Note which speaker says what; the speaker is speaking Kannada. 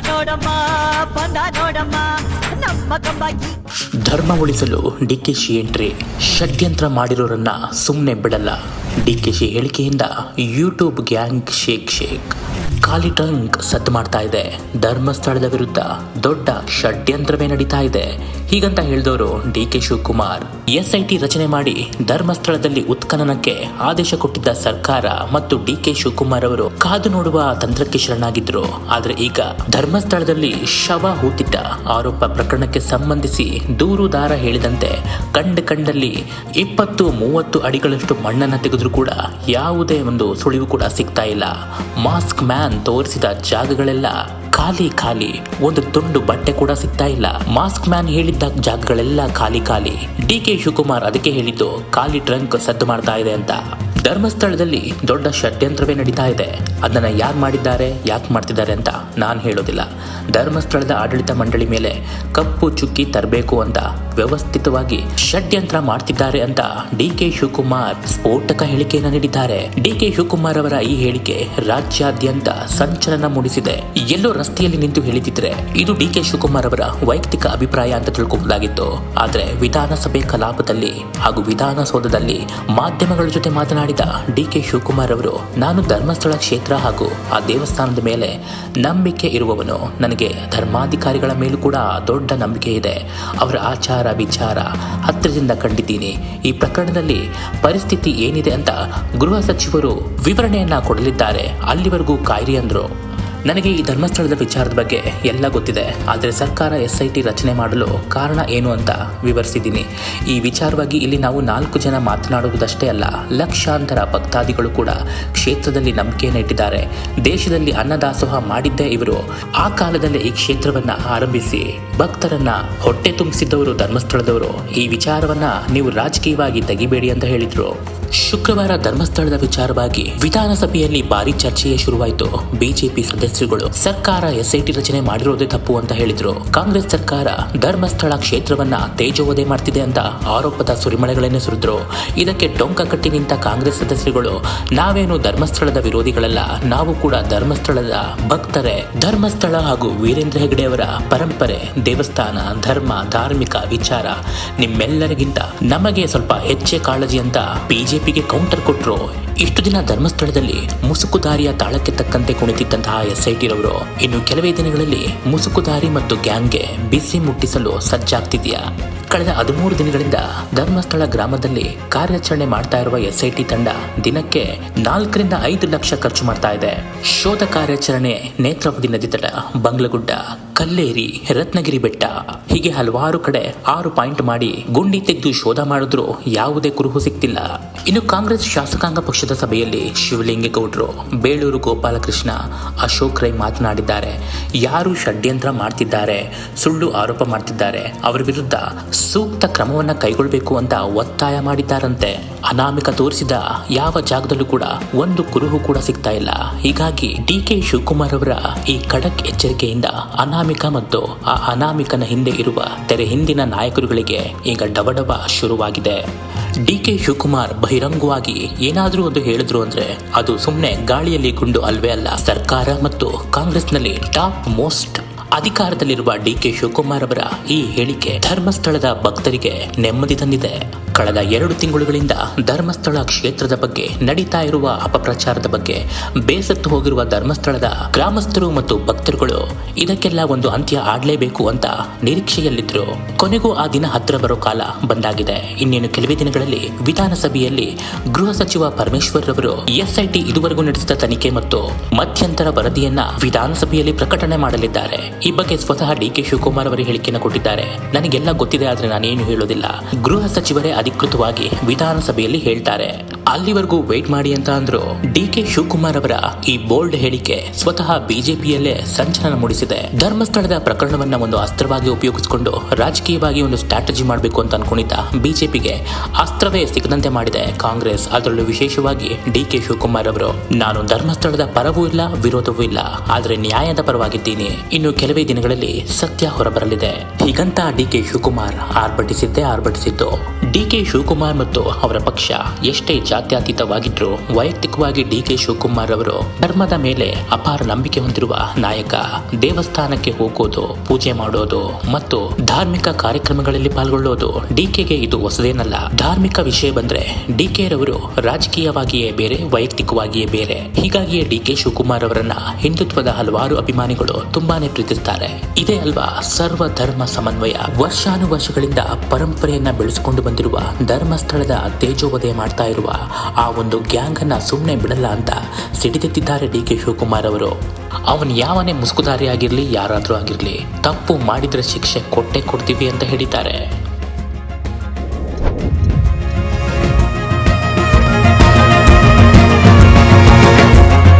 Speaker 1: ನೋಡಮ್ಮ ನೋಡಮ್ಮ, ನಮ್ಮ
Speaker 2: ಧರ್ಮ ಉಳಿಸಲು ಡಿಕೆಶಿ ಎಂಟ್ರಿ, ಷಡ್ಯಂತ್ರ ಮಾಡಿರೋರನ್ನ ಸುಮ್ಮನೆ ಬಿಡಲ್ಲ. ಡಿಕೆಶಿ ಹೇಳಿಕೆಯಿಂದ ಯೂಟ್ಯೂಬ್ ಗ್ಯಾಂಗ್ ಶೇಕ್ ಶೇಕ್ ಖಾಲಿ ಟಂಕ್ ಸದ್ದು ಮಾಡ್ತಾ ಇದೆ. ಧರ್ಮಸ್ಥಳದ ವಿರುದ್ಧ ದೊಡ್ಡ ಷಡ್ಯಂತ್ರವೇ ನಡೀತಾ ಇದೆ. ಹೀಗಂತ ಹೇಳಿದವರು ಡಿ ಕೆ ಶಿವಕುಮಾರ್ ಎಸ್ಐಟಿ ರಚನೆ ಮಾಡಿ ಧರ್ಮಸ್ಥಳದಲ್ಲಿ ಉತ್ಖನನಕ್ಕೆ ಆದೇಶ ಕೊಟ್ಟಿದ್ದ ಸರ್ಕಾರ ಮತ್ತು ಡಿ ಕೆ ಶಿವಕುಮಾರ್ ಅವರು ಕಾದು ನೋಡುವ ತಂತ್ರಕ್ಕೆ ಶರಣಾಗಿದ್ರು. ಆದರೆ ಈಗ ಧರ್ಮಸ್ಥಳದಲ್ಲಿ ಶವ ಹೂತಿದ್ದ ಆರೋಪ ಪ್ರಕರಣಕ್ಕೆ ಸಂಬಂಧಿಸಿ ದೂರುದಾರ ಹೇಳಿದಂತೆ ಕಂಡ ಕಂಡಲ್ಲಿ ಇಪ್ಪತ್ತು ಮೂವತ್ತು ಅಡಿಗಳಷ್ಟು ಮಣ್ಣನ್ನ ತೆಗೆದ್ರೂ ಕೂಡ ಯಾವುದೇ ಒಂದು ಸುಳಿವು ಕೂಡ ಸಿಗ್ತಾ ಇಲ್ಲ. ಮಾಸ್ಕ್ ಮ್ಯಾನ್ ತೋರಿಸಿದ ಜಾಗಗಳೆಲ್ಲ ಖಾಲಿ ಖಾಲಿ. ಒಂದು ತುಂಡು ಬಟ್ಟೆ ಕೂಡ ಸಿಗ್ತಾ ಇಲ್ಲ. ಮಾಸ್ಕ್ ಮ್ಯಾನ್ ಹೇಳಿದ್ದ ಜಾಗಗಳೆಲ್ಲ ಖಾಲಿ ಖಾಲಿ. ಡಿ ಕೆ ಶಿವಕುಮಾರ್ ಅದಕ್ಕೆ ಹೇಳಿದ್ದು, ಖಾಲಿ ಟ್ರಂಕ್ ಸದ್ದು ಮಾಡ್ತಾ ಇದೆ ಅಂತ. ಧರ್ಮಸ್ಥಳದಲ್ಲಿ ದೊಡ್ಡ ಷಡ್ಯಂತ್ರವೇ ನಡೀತಾ ಇದೆ. ಅದನ್ನ ಯಾರು ಮಾಡಿದ್ದಾರೆ, ಯಾಕೆ ಮಾಡ್ತಿದ್ದಾರೆ ಅಂತ ನಾನು ಹೇಳೋದಿಲ್ಲ. ಧರ್ಮಸ್ಥಳದ ಆಡಳಿತ ಮಂಡಳಿ ಮೇಲೆ ಕಪ್ಪು ಚುಕ್ಕಿ ತರಬೇಕು ಅಂತ ವ್ಯವಸ್ಥಿತವಾಗಿ ಷಡ್ಯಂತ್ರ ಮಾಡ್ತಿದ್ದಾರೆ ಅಂತ ಡಿ ಕೆ ಶಿವಕುಮಾರ್ ಸ್ಫೋಟಕ ಹೇಳಿಕೆಯನ್ನು ನೀಡಿದ್ದಾರೆ. ಡಿ ಕೆ ಶಿವಕುಮಾರ್ ಅವರ ಈ ಹೇಳಿಕೆ ರಾಜ್ಯಾದ್ಯಂತ ಸಂಚಲನ ಮೂಡಿಸಿದೆ. ಎಲ್ಲೋ ರಸ್ತೆಯಲ್ಲಿ ನಿಂತು ಹೇಳಿದಿದ್ರೆ ಇದು ಡಿ ಕೆ ಶಿವಕುಮಾರ್ ಅವರ ವೈಯಕ್ತಿಕ ಅಭಿಪ್ರಾಯ ಅಂತ ತಿಳ್ಕೊಬಹುದಾಗಿತ್ತು ಆದ್ರೆ ವಿಧಾನಸಭೆ ಕಲಾಪದಲ್ಲಿ ಹಾಗೂ ವಿಧಾನಸೌಧದಲ್ಲಿ ಮಾಧ್ಯಮಗಳ ಜೊತೆ ಮಾತನಾಡಿದ ಡಿ ಕೆ ಶಿವಕುಮಾರ್ ಅವರು, ನಾನು ಧರ್ಮಸ್ಥಳ ಕ್ಷೇತ್ರ ಹಾಗೂ ಆ ದೇವಸ್ಥಾನದ ಮೇಲೆ ನಂಬಿಕೆ ಇರುವವನು. ನನಗೆ ಧರ್ಮಾಧಿಕಾರಿಗಳ ಮೇಲೂ ಕೂಡ ದೊಡ್ಡ ನಂಬಿಕೆ ಇದೆ. ಅವರ ಆಚಾರ ವಿಚಾರ ಹತ್ತಿರದಿಂದ ಕಂಡಿದ್ದೀನಿ. ಈ ಪ್ರಕರಣದಲ್ಲಿ ಪರಿಸ್ಥಿತಿ ಏನಿದೆ ಅಂತ ಗೃಹ ಸಚಿವರು ವಿವರಣೆಯನ್ನ ಕೊಡಲಿದ್ದಾರೆ. ಅಲ್ಲಿವರೆಗೂ ಕಾಯಿರಿ ಅಂದ್ರು. ನನಗೆ ಈ ಧರ್ಮಸ್ಥಳದ ವಿಚಾರದ ಬಗ್ಗೆ ಎಲ್ಲ ಗೊತ್ತಿದೆ. ಆದರೆ ಸರ್ಕಾರ ಎಸ್ ಐ ಟಿ ರಚನೆ ಮಾಡಲು ಕಾರಣ ಏನು ಅಂತ ವಿವರಿಸಿದ್ದೀನಿ. ಈ ವಿಚಾರವಾಗಿ ಇಲ್ಲಿ ನಾವು ನಾಲ್ಕು ಜನ ಮಾತನಾಡುವುದಷ್ಟೇ ಅಲ್ಲ, ಲಕ್ಷಾಂತರ ಭಕ್ತಾದಿಗಳು ಕೂಡ ಕ್ಷೇತ್ರದಲ್ಲಿ ನಂಬಿಕೆಯನ್ನು ಇಟ್ಟಿದ್ದಾರೆ. ದೇಶದಲ್ಲಿ ಅನ್ನದಾಸೋಹ ಮಾಡಿದ್ದೇ ಇವರು. ಆ ಕಾಲದಲ್ಲಿ ಈ ಕ್ಷೇತ್ರವನ್ನ ಆರಂಭಿಸಿ ಭಕ್ತರನ್ನ ಹೊಟ್ಟೆ ತುಂಬಿಸಿದ್ದವರು ಧರ್ಮಸ್ಥಳದವರು. ಈ ವಿಚಾರವನ್ನ ನೀವು ರಾಜಕೀಯವಾಗಿ ತೆಗಿಬೇಡಿ ಅಂತ ಹೇಳಿದ್ರು. ಶುಕ್ರವಾರ ಧರ್ಮಸ್ಥಳದ ವಿಚಾರವಾಗಿ ವಿಧಾನಸಭೆಯಲ್ಲಿ ಭಾರಿ ಚರ್ಚೆಯೇ ಶುರುವಾಯಿತು. ಬಿಜೆಪಿ ಸದಸ್ಯರುಗಳು ಸರ್ಕಾರ ಎಸ್ಐಟಿ ರಚನೆ ಮಾಡಿರೋದೇ ತಪ್ಪು ಅಂತ ಹೇಳಿದ್ರು. ಕಾಂಗ್ರೆಸ್ ಸರ್ಕಾರ ಧರ್ಮಸ್ಥಳ ಕ್ಷೇತ್ರವನ್ನ ತೇಜೋವಧೆ ಮಾಡ್ತಿದೆ ಅಂತ ಆರೋಪದ ಸುರಿಮಳೆಗಳನ್ನೇ ಸುರಿದ್ರು. ಇದಕ್ಕೆ ಟೊಂಕ ಕಟ್ಟಿ ನಿಂತ ಕಾಂಗ್ರೆಸ್ ಸದಸ್ಯರುಗಳು, ನಾವೇನು ಧರ್ಮಸ್ಥಳದ ವಿರೋಧಿಗಳಲ್ಲ, ನಾವು ಕೂಡ ಧರ್ಮಸ್ಥಳದ ಭಕ್ತರೇ. ಧರ್ಮಸ್ಥಳ ಹಾಗೂ ವೀರೇಂದ್ರ ಹೆಗಡೆ ಅವರ ಪರಂಪರೆ, ದೇವಸ್ಥಾನ, ಧರ್ಮ, ಧಾರ್ಮಿಕ ವಿಚಾರ ನಿಮ್ಮೆಲ್ಲರಿಗಿಂತ ನಮಗೆ ಸ್ವಲ್ಪ ಹೆಚ್ಚೆ ಕಾಳಜಿ ಅಂತ ಬಿಜೆಪಿಗೆ ಕೌಂಟರ್. ಕೊಟ್ಟರು ಇಷ್ಟು ದಿನ ಧರ್ಮಸ್ಥಳದಲ್ಲಿ ಮುಸುಕುದಾರಿಯ ತಾಳಕ್ಕೆ ತಕ್ಕಂತೆ ಕುಣಿತಿದ್ದಂತಹ ಎಸ್ಐಟಿ ರವರು ಇನ್ನು ಕೆಲವೇ ದಿನಗಳಲ್ಲಿ ಮುಸುಕುದಾರಿ ಮತ್ತು ಗ್ಯಾಂಗ್ಗೆ ಬಿಸಿ ಮುಟ್ಟಿಸಲು ಸಜ್ಜಾಗ್ತಿದೆಯಾ? ಕಳೆದ ಹದಿಮೂರು ದಿನಗಳಿಂದ ಧರ್ಮಸ್ಥಳ ಗ್ರಾಮದಲ್ಲಿ ಕಾರ್ಯಾಚರಣೆ ಮಾಡ್ತಾ ಇರುವ ಎಸ್ಐಟಿ ತಂಡ ದಿನಕ್ಕೆ ನಾಲ್ಕರಿಂದ ಐದು ಲಕ್ಷ ಖರ್ಚು ಮಾಡ್ತಾ ಇದೆ. ಶೋಧ ಕಾರ್ಯಾಚರಣೆ ನೇತ್ರಾವತಿ ನದಿ ತಡ, ಬಂಗ್ಲಗುಡ್ಡ. ಕಲ್ಲೇರಿ, ರತ್ನಗಿರಿ ಬೆಟ್ಟ. ಹೀಗೆ ಹಲವಾರು ಕಡೆ ಆರು ಪಾಯಿಂಟ್ ಮಾಡಿ ಗುಂಡಿ ತೆಗೆದು ಶೋಧ ಮಾಡಿದ್ರು ಯಾವುದೇ ಕುರುಹು ಸಿಕ್ತಿಲ್ಲ. ಇನ್ನು ಕಾಂಗ್ರೆಸ್ ಶಾಸಕಾಂಗ ಪಕ್ಷದ ಸಭೆಯಲ್ಲಿ ಶಿವಲಿಂಗೇಗೌಡರು, ಬೇಳೂರು ಗೋಪಾಲಕೃಷ್ಣ, ಅಶೋಕ್ ರೈ ಮಾತನಾಡಿದ್ದಾರೆ. ಯಾರು ಷಡ್ಯಂತ್ರ ಮಾಡ್ತಿದ್ದಾರೆ, ಸುಳ್ಳು ಆರೋಪ ಮಾಡ್ತಿದ್ದಾರೆ, ಅವರ ವಿರುದ್ಧ ಸೂಕ್ತ ಕ್ರಮವನ್ನ ಕೈಗೊಳ್ಳಬೇಕು ಅಂತ ಒತ್ತಾಯ ಮಾಡಿದ್ದಾರಂತೆ. ಅನಾಮಿಕ ತೋರಿಸಿದ ಯಾವ ಜಾಗದಲ್ಲೂ ಕೂಡ ಒಂದು ಕುರುಹು ಕೂಡ ಸಿಗ್ತಾ ಇಲ್ಲ. ಹೀಗಾಗಿ ಡಿ ಕೆ ಶಿವಕುಮಾರ್ ಅವರ ಈ ಖಡಕ್ ಎಚ್ಚರಿಕೆಯಿಂದ ಅನಾಮಿಕ ಮತ್ತು ಆ ಅನಾಮಿಕನ ಹಿಂದೆ ಇರುವ ತೆರೆ ಹಿಂದಿನ ನಾಯಕರುಗಳಿಗೆ ಈಗ ಡಬಡಬ ಶುರುವಾಗಿದೆ. ಡಿ ಕೆ ಶಿವಕುಮಾರ್ ಬಹಿರಂಗವಾಗಿ ಏನಾದರೂ ಒಂದು ಹೇಳಿದ್ರು ಅಂದ್ರೆ ಅದು ಸುಮ್ಮನೆ ಗಾಳಿಯಲ್ಲಿ ಗುಂಡು ಅಲ್ವೇ ಅಲ್ಲ. ಸರ್ಕಾರ ಮತ್ತು ಕಾಂಗ್ರೆಸ್ನಲ್ಲಿ ಟಾಪ್ ಮೋಸ್ಟ್ ಅಧಿಕಾರದಲ್ಲಿರುವ ಡಿ ಕೆ ಶಿವಕುಮಾರ್ ಅವರ ಈ ಹೇಳಿಕೆ ಧರ್ಮಸ್ಥಳದ ಭಕ್ತರಿಗೆ ನೆಮ್ಮದಿ ತಂದಿದೆ. ಕಳೆದ ಎರಡು ತಿಂಗಳುಗಳಿಂದ ಧರ್ಮಸ್ಥಳ ಕ್ಷೇತ್ರದ ಬಗ್ಗೆ ನಡೀತಾ ಇರುವ ಅಪಪ್ರಚಾರದ ಬಗ್ಗೆ ಬೇಸತ್ತು ಹೋಗಿರುವ ಧರ್ಮಸ್ಥಳದ ಗ್ರಾಮಸ್ಥರು ಮತ್ತು ಭಕ್ತರುಗಳು ಇದಕ್ಕೆಲ್ಲ ಒಂದು ಅಂತ್ಯ ಆಡಲೇಬೇಕು ಅಂತ ನಿರೀಕ್ಷೆಯಲ್ಲಿದ್ದರು ಕೊನೆಗೂ ಆ ದಿನ ಹತ್ತಿರ ಬರೋ ಕಾಲ ಬಂದಾಗಿದೆ. ಇನ್ನೇನು ಕೆಲವೇ ದಿನಗಳಲ್ಲಿ ವಿಧಾನಸಭೆಯಲ್ಲಿ ಗೃಹ ಸಚಿವ ಪರಮೇಶ್ವರ್ ರವರು ಎಸ್ಐಟಿ ಇದುವರೆಗೂ ನಡೆಸಿದ ತನಿಖೆ ಮತ್ತು ಮಧ್ಯಂತರ ವರದಿಯನ್ನ ವಿಧಾನಸಭೆಯಲ್ಲಿ ಪ್ರಕಟಣೆ ಮಾಡಲಿದ್ದಾರೆ. ಈ ಬಗ್ಗೆ ಸ್ವತಃ ಡಿ ಕೆ ಶಿವಕುಮಾರ್ ಅವರು ಹೇಳಿಕೆಯನ್ನು ಕೊಟ್ಟಿದ್ದಾರೆ. ನನಗೆಲ್ಲ ಗೊತ್ತಿದೆ, ಆದ್ರೆ ನಾನೇನು ಹೇಳೋದಿಲ್ಲ. ಗೃಹ ಸಚಿವರೇ ಅಧಿಕೃತವಾಗಿ ವಿಧಾನಸಭೆಯಲ್ಲಿ ಹೇಳ್ತಾರೆ. ಅಲ್ಲಿವರೆಗೂ ವೇಟ್ ಮಾಡಿ ಅಂತ ಅಂದ್ರು ಡಿ ಕೆ ಶಿವಕುಮಾರ್ ಅವರ ಈ ಬೋಲ್ಡ್ ಹೇಳಿಕೆ ಸ್ವತಃ ಬಿಜೆಪಿಯಲ್ಲೇ ಸಂಚಲನ ಮೂಡಿಸಿದೆ. ಧರ್ಮಸ್ಥಳದ ಪ್ರಕರಣವನ್ನ ಒಂದು ಅಸ್ತ್ರವಾಗಿ ಉಪಯೋಗಿಸಿಕೊಂಡು ರಾಜಕೀಯವಾಗಿ ಒಂದು ಸ್ಟ್ರಾಟಜಿ ಮಾಡಬೇಕು ಅಂತ ಅನ್ಕೊಂಡಿದ್ದ ಬಿಜೆಪಿಗೆ ಅಸ್ತ್ರವೇ ಸಿಗದಂತೆ ಮಾಡಿದೆ ಕಾಂಗ್ರೆಸ್. ಅದರಲ್ಲೂ ವಿಶೇಷವಾಗಿ ಡಿ ಕೆ ಶಿವಕುಮಾರ್ ಅವರು, ನಾನು ಧರ್ಮಸ್ಥಳದ ಪರವೂ ಇಲ್ಲ, ವಿರೋಧವೂ ಇಲ್ಲ, ಆದರೆ ನ್ಯಾಯದ ಪರವಾಗಿದ್ದೀನಿ. ಇನ್ನು ಕೆಲವೇ ದಿನಗಳಲ್ಲಿ ಸತ್ಯ ಹೊರಬರಲಿದೆ. ಹೀಗಂತ ಡಿ ಕೆ ಶಿವಕುಮಾರ್ ಆರ್ಭಟಿಸಿದ್ದೇ ಆರ್ಭಟಿಸಿದ್ದು. ಡಿ ಕೆ ಶಿವಕುಮಾರ್ ಮತ್ತು ಅವರ ಪಕ್ಷ ಎಷ್ಟೇ ಜಾತ್ಯತೀತವಾಗಿದ್ರು ವೈಯಕ್ತಿಕವಾಗಿ ಡಿ ಕೆ ಶಿವಕುಮಾರ್ ಅವರು ಧರ್ಮದ ಮೇಲೆ ಅಪಾರ ನಂಬಿಕೆ ಹೊಂದಿರುವ ನಾಯಕ. ದೇವಸ್ಥಾನಕ್ಕೆ ಹೋಗೋದು, ಪೂಜೆ ಮಾಡೋದು ಮತ್ತು ಧಾರ್ಮಿಕ ಕಾರ್ಯಕ್ರಮಗಳಲ್ಲಿ ಪಾಲ್ಗೊಳ್ಳೋದು ಡಿಕೆಗೆ ಇದು ಹೊಸದೇನಲ್ಲ. ಧಾರ್ಮಿಕ ವಿಷಯ ಬಂದ್ರೆ ಡಿಕೆ ರವರು ರಾಜಕೀಯವಾಗಿಯೇ ಬೇರೆ, ವೈಯಕ್ತಿಕವಾಗಿಯೇ ಬೇರೆ. ಹೀಗಾಗಿಯೇ ಡಿ ಕೆ ಶಿವಕುಮಾರ್ ಅವರನ್ನ ಹಿಂದುತ್ವದ ಹಲವಾರು ಅಭಿಮಾನಿಗಳು ತುಂಬಾನೇ ಪ್ರೀತಿಸುತ್ತಾರೆ ಇದೇ ಅಲ್ವಾ ಸರ್ವ ಧರ್ಮ ಸಮನ್ವಯ. ವರ್ಷಾನುವರ್ಷಗಳಿಂದ ಪರಂಪರೆಯನ್ನ ಬೆಳೆಸಿಕೊಂಡು ಬಂದಿರುವ ಧರ್ಮಸ್ಥಳದ ತೇಜೋವಧೆ ಮಾಡ್ತಾ ಇರುವ ಆ ಒಂದು ಗ್ಯಾಂಗ್ ಅನ್ನ ಸುಮ್ಮನೆ ಬಿಡಲ್ಲ ಅಂತ ಸಿಡಿದೆತ್ತಿದ್ದಾರೆ ಡಿ ಕೆ ಶಿವಕುಮಾರ್ ಅವರು. ಅವನು ಯಾವನೇ ಮುಸುಕುದಾರಿ ಆಗಿರಲಿ ಯಾರಾದರೂ ಆಗಿರಲಿ, ತಪ್ಪು ಮಾಡಿದ್ರೆ ಶಿಕ್ಷೆ ಕೊಟ್ಟೆ ಕೊಡ್ತೀವಿ ಅಂತ ಹೇಳಿದ್ದಾರೆ.